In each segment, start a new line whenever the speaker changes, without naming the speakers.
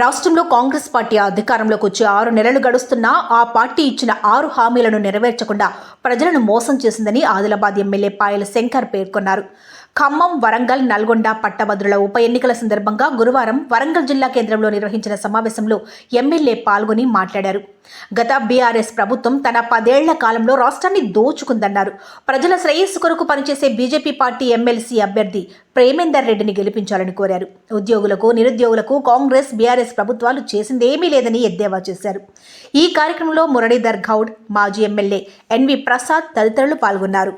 రాష్ట్రంలో కాంగ్రెస్ పార్టీ అధికారంలోకి వచ్చి ఆరు నెలలు గడుస్తున్నా ఆ పార్టీ ఇచ్చిన ఆరు హామీలను నెరవేర్చకుండా ప్రజలను మోసం చేసిందని ఆదిలాబాద్ ఎమ్మెల్యే పాయల శంకర్ పేర్కొన్నారు. ఖమ్మం వరంగల్ నల్గొండ పట్టభద్రుల ఉప ఎన్నికల సందర్భంగా గురువారం వరంగల్ జిల్లా కేంద్రంలో నిర్వహించిన సమావేశంలో ఎమ్మెల్యే పాల్గొని మాట్లాడారు. గత బీఆర్ఎస్ ప్రభుత్వం తన పదేళ్ళ కాలంలో రాష్ట్రాన్ని దోచుకుందన్నారు. ప్రజల శ్రేయస్సు కొరకు పనిచేసే బీజేపీ పార్టీ ఎమ్మెల్సీ అభ్యర్థి ప్రేమేందర్ రెడ్డిని గెలిపించాలని కోరారు. ఉద్యోగులకు నిరుద్యోగులకు కాంగ్రెస్ బీఆర్ఎస్ ప్రభుత్వాలు చేసిందేమీ లేదని ఎద్దేవా చేశారు. ఈ కార్యక్రమంలో మురళీధర్ గౌడ్ మాజీ ఎమ్మెల్యే ఎన్వి ప్రసాద్ తదితరులు పాల్గొన్నారు.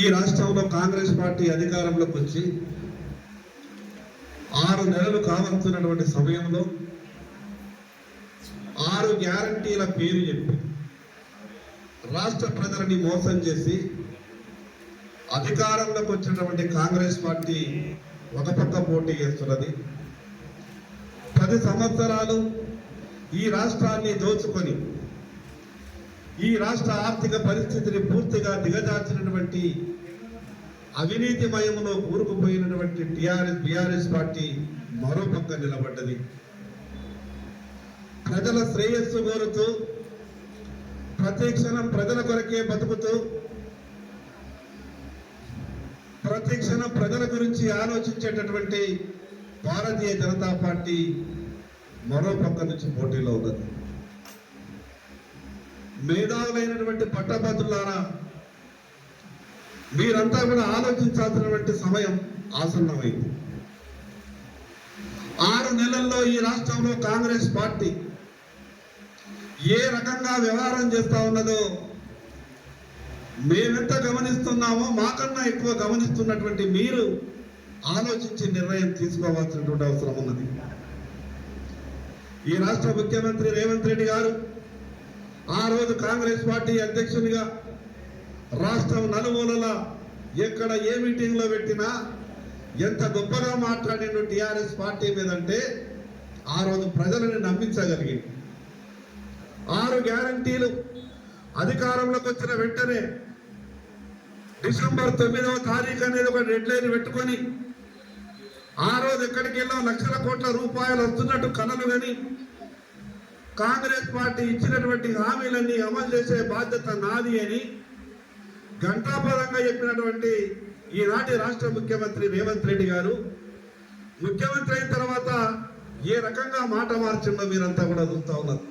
ఈ రాష్ట్రంలో కాంగ్రెస్ పార్టీ అధికారంలోకి వచ్చి ఆరు నెలలు కావస్తున్నటువంటి సమయంలో ఆరు గ్యారంటీల పేరు చెప్పి రాష్ట్ర ప్రజలని మోసం చేసి అధికారంలోకి వచ్చినటువంటి కాంగ్రెస్ పార్టీ ఒక పక్క పోటీ చేస్తున్నది. పది సంవత్సరాలు ఈ రాష్ట్రాన్ని దోచుకొని ఈ రాష్ట్ర ఆర్థిక పరిస్థితిని పూర్తిగా దిగజార్చినటువంటి అవినీతిమయంలో కూరుకుపోయినటువంటి టిఆర్ఎస్ బిఆర్ఎస్ పార్టీ మరో పక్క నిలబడ్డది. ప్రజల శ్రేయస్సు కోరుతూ ప్రతి క్షణం ప్రజల కొరకే బతుకుతూ ప్రతి క్షణం ప్రజల గురించి ఆలోచించేటటువంటి భారతీయ జనతా పార్టీ మరో పక్క నుంచి పోటీలో ఉన్నది. మేధావులైనటువంటి పట్టభద్రులారా మీరంతా కూడా ఆలోచించాల్సినటువంటి సమయం ఆసన్నమైంది. ఆరు నెలల్లో ఈ రాష్ట్రంలో కాంగ్రెస్ పార్టీ ఏ రకంగా వ్యవహారం చేస్తా ఉన్నదో మేమెంత గమనిస్తున్నామో మాకన్నా ఎక్కువ గమనిస్తున్నటువంటి మీరు ఆలోచించి నిర్ణయం తీసుకోవాల్సినటువంటి అవసరం ఉన్నది. ఈ రాష్ట్ర ముఖ్యమంత్రి రేవంత్ రెడ్డి గారు ఆ రోజు కాంగ్రెస్ పార్టీ అధ్యక్షునిగా రాష్ట్రం నలుమూలల ఎక్కడ ఏ మీటింగ్లో పెట్టినా ఎంత గొప్పగా మాట్లాడిన టిఆర్ఎస్ పార్టీ మీద అంటే ఆ రోజు ప్రజలను నమ్మించగలిగింది ఆరు గ్యారంటీలు అధికారంలోకి వచ్చిన వెంటనే డిసెంబర్ తొమ్మిదవ తారీఖు అనేది ఒక డెడ్ లైన్ పెట్టుకొని ఆ రోజు ఎక్కడికి వెళ్ళాం లక్షల కోట్ల రూపాయలు వస్తున్నట్టు కలలు కానీ కాంగ్రెస్ పార్టీ ఇచ్చినటువంటి హామీలన్నీ అమలు చేసే బాధ్యత నాది అని ఘంటాపరంగా చెప్పినటువంటి ఈనాటి రాష్ట్ర ముఖ్యమంత్రి రేవంత్ రెడ్డి గారు. ముఖ్యమంత్రి అయిన తర్వాత ఏ రకంగా మాట మార్చిందో మీరంతా కూడా చూస్తూ ఉన్నారు.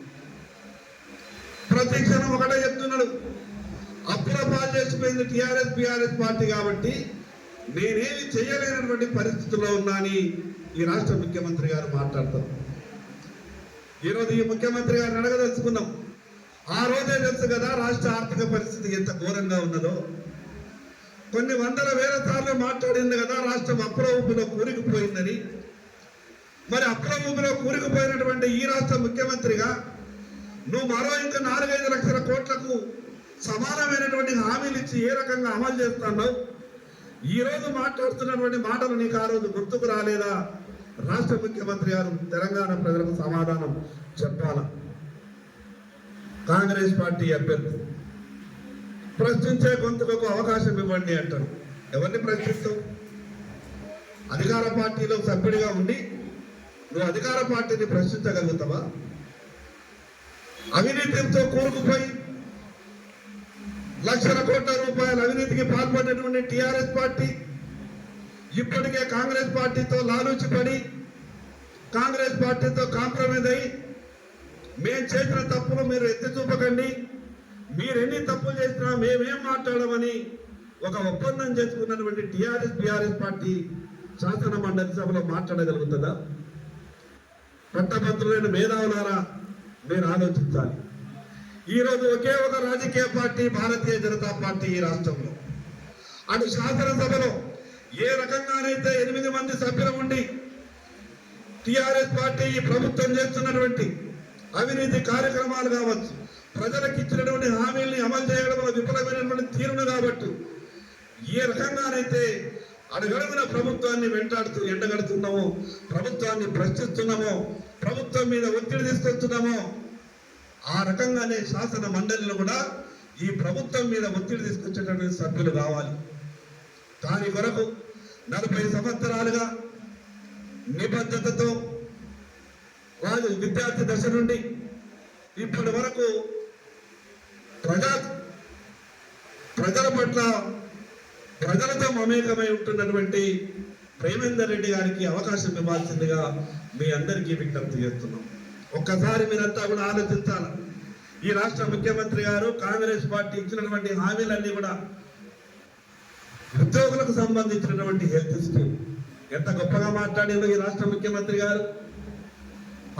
ప్రతి క్షణం ఒకటే చెప్తున్నాడు. అప్పుల పాలు చేసిపోయింది టిఆర్ఎస్ బిఆర్ఎస్ పార్టీ కాబట్టి నేనేమి చేయలేనటువంటి పరిస్థితుల్లో ఉన్నా అని ఈ రాష్ట్ర ముఖ్యమంత్రి గారు మాట్లాడతారు. ఈరోజు ఈ ముఖ్యమంత్రి గారిని అడగదలుచుకున్నాం. ఆ రోజే తెలుసు కదా రాష్ట్ర ఆర్థిక పరిస్థితి ఎంత ఘోరంగా ఉన్నదో. కొన్ని వందల వేల సార్లు మాట్లాడింది కదా రాష్ట్రం అప్పుల ఊపిలో కూరుకుపోయిందని. మరి అప్పుల ఊపిలో కూరుకుపోయినటువంటి ఈ రాష్ట్ర ముఖ్యమంత్రిగా నువ్వు మరో ఇంకా నాలుగైదు లక్షల కోట్లకు సమానమైనటువంటి హామీలు ఇచ్చి ఏ రకంగా అమలు చేస్తున్నావు? ఈరోజు మాట్లాడుతున్నటువంటి మాటలు నీకు ఆ రోజు గుర్తుకు రాలేదా? రాష్ట్ర ముఖ్యమంత్రి గారు తెలంగాణ ప్రజలకు సమాధానం చెప్పాల. కాంగ్రెస్ పార్టీ అభ్యర్థి. ప్రశ్నించే గొంతులకు అవకాశం ఇవ్వండి అంటారు. ఎవరిని ప్రశ్నిస్తావు? అధికార పార్టీలో సభ్యుడిగా ఉండి నువ్వు అధికార పార్టీని ప్రశ్నించగలుగుతావా? అవినీతితో కూరుకుపోయి లక్షల కోట్ల రూపాయల అవినీతికి పాల్పడినటువంటి టిఆర్ఎస్ పార్టీ ఇప్పటికే కాంగ్రెస్ పార్టీతో లాలూచిపడి కాంగ్రెస్ పార్టీతో కాంప్రమైజ్ అయి మేము చేసిన తప్పులు మీరు ఎత్తి చూపకండి. మీరు ఎన్ని తప్పులు చేసినా మేమేం మాట్లాడమని ఒక ఒప్పందం చేసుకున్నటువంటి టిఆర్ఎస్ బిఆర్ఎస్ పార్టీ శాసన మండలి సభలో మాట్లాడగలుగుతుందా? పట్టభద్రులైన మేధావులారా మీరు ఆలోచించాలి. ఈరోజు ఒకే ఒక రాజకీయ పార్టీ భారతీయ జనతా పార్టీ ఈ రాష్ట్రంలో. అటు శాసనసభలో ఏ రకంగానైతే ఎనిమిది మంది సభ్యులు ఉండి టిఆర్ఎస్ పార్టీ ఈ ప్రభుత్వం చేస్తున్నటువంటి అవినీతి కార్యక్రమాలు కావచ్చు ప్రజలకు ఇచ్చినటువంటి హామీల్ని అమలు చేయడంలో విఫలమైనటువంటి తీరును కాబట్టి ఏ రకంగానైతే అడుగడుగున ప్రభుత్వాన్ని వెంటాడుతూ ఎండగడుతున్నామో ప్రభుత్వాన్ని ప్రశ్నిస్తున్నామో ప్రభుత్వం మీద ఒత్తిడి తీసుకొస్తున్నామో ఆ రకంగానే శాసన మండలిలో కూడా ఈ ప్రభుత్వం మీద ఒత్తిడి తీసుకొచ్చేటటువంటి సభ్యులు కావాలి. దాని కొరకు నలభై సంవత్సరాలుగా నిబద్ధతతో వారు విద్యార్థి దశ నుండి ఇప్పటి వరకు ప్రజా ప్రజల పట్ల ప్రజలతో మమేకమై ఉంటున్నటువంటి ప్రేమేందర్ రెడ్డి గారికి అవకాశం ఇవ్వాల్సిందిగా మీ అందరికీ విజ్ఞప్తి చేస్తున్నాం. ఒక్కసారి మీరంతా కూడా ఆలోచించాలి? ఈ రాష్ట్ర ముఖ్యమంత్రి గారు కాంగ్రెస్ పార్టీ ఇచ్చినటువంటి హామీలన్నీ కూడా ఉద్యోగులకు సంబంధించినటువంటి హెల్త్ స్కీమ్ ఎంత గొప్పగా మాట్లాడారు ఈ రాష్ట్ర ముఖ్యమంత్రి గారు.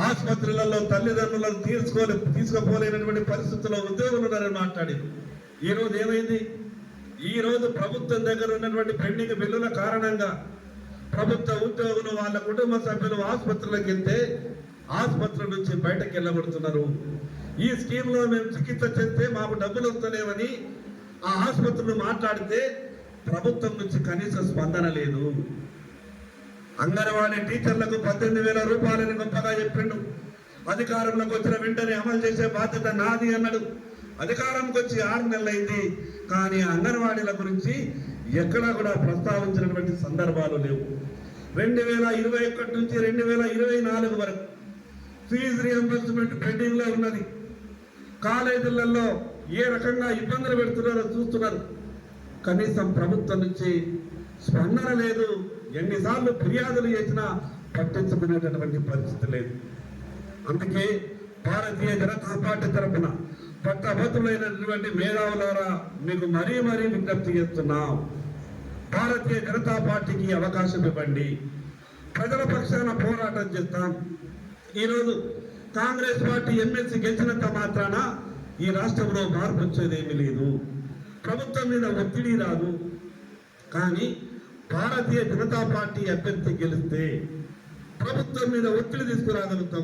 ఆసుపత్రులలో తల్లిదండ్రులను తీర్చుకోలే తీసుకుపోలేనటువంటి పరిస్థితుల్లో ఉద్యోగులు ఉన్నారని మాట్లాడారు ఈ రోజు ఏమైంది? ఈ రోజు ప్రభుత్వం దగ్గర ఉన్నటువంటి పెండింగ్ బిల్లుల కారణంగా ప్రభుత్వ ఉద్యోగులు వాళ్ళ కుటుంబ సభ్యులు ఆసుపత్రులకు వెళ్తే ఆసుపత్రుల నుంచి బయటకు వెళ్ళబడుతున్నారు. ఈ స్కీమ్లో మేము చికిత్స చేస్తే మాకు డబ్బులు వస్తలేవని ఆ ఆసుపత్రులు మాట్లాడితే ప్రభుత్వం నుంచి కనీస స్పందన లేదు. అంగన్వాడీ టీచర్లకు పద్దెనిమిది వేల రూపాయలని గొప్పగా చెప్పిండు. అధికారంలోకి వచ్చిన వెంటనే అమలు చేసే బాధ్యత నాది అన్నాడు. అధికారంకి వచ్చి ఆరు నెలలైంది కానీ అంగన్వాడీల గురించి ఎక్కడా కూడా ప్రస్తావించినటువంటి సందర్భాలు లేవు. రెండు వేల ఇరవై ఒకటి నుంచి రెండు వేల ఇరవై నాలుగు వరకు ఫీజు రియంబర్స్మెంట్ పెండింగ్లో ఉన్నది. కాలేజీలలో ఏ రకంగా ఇబ్బందులు పెడుతున్నారో చూస్తున్నారు. కనీసం ప్రభుత్వం నుంచి స్పందన లేదు. ఎన్నిసార్లు ఫిర్యాదులు చేసినా పట్టించుకునేటటువంటి పరిస్థితి లేదు. అందుకే భారతీయ జనతా పార్టీ తరఫున పట్టభద్రులైనటువంటి మేధావులారా మీకు మరీ మరీ విజ్ఞప్తి చేస్తున్నాం భారతీయ జనతా పార్టీకి అవకాశం ఇవ్వండి. ప్రజల పక్షాన పోరాటం చేస్తాం. ఈరోజు కాంగ్రెస్ పార్టీ ఎమ్మెల్సీ గెలిచినంత మాత్రాన ఈ రాష్ట్రంలో మార్పు వచ్చేదేమీ లేదు. ప్రభుత్వం మీద ఒత్తిడి రాదు. కానీ భారతీయ జనతా పార్టీ అభ్యర్థి గెలిస్తే ప్రభుత్వం మీద ఒత్తిడి తీసుకురాగలుగుతాం.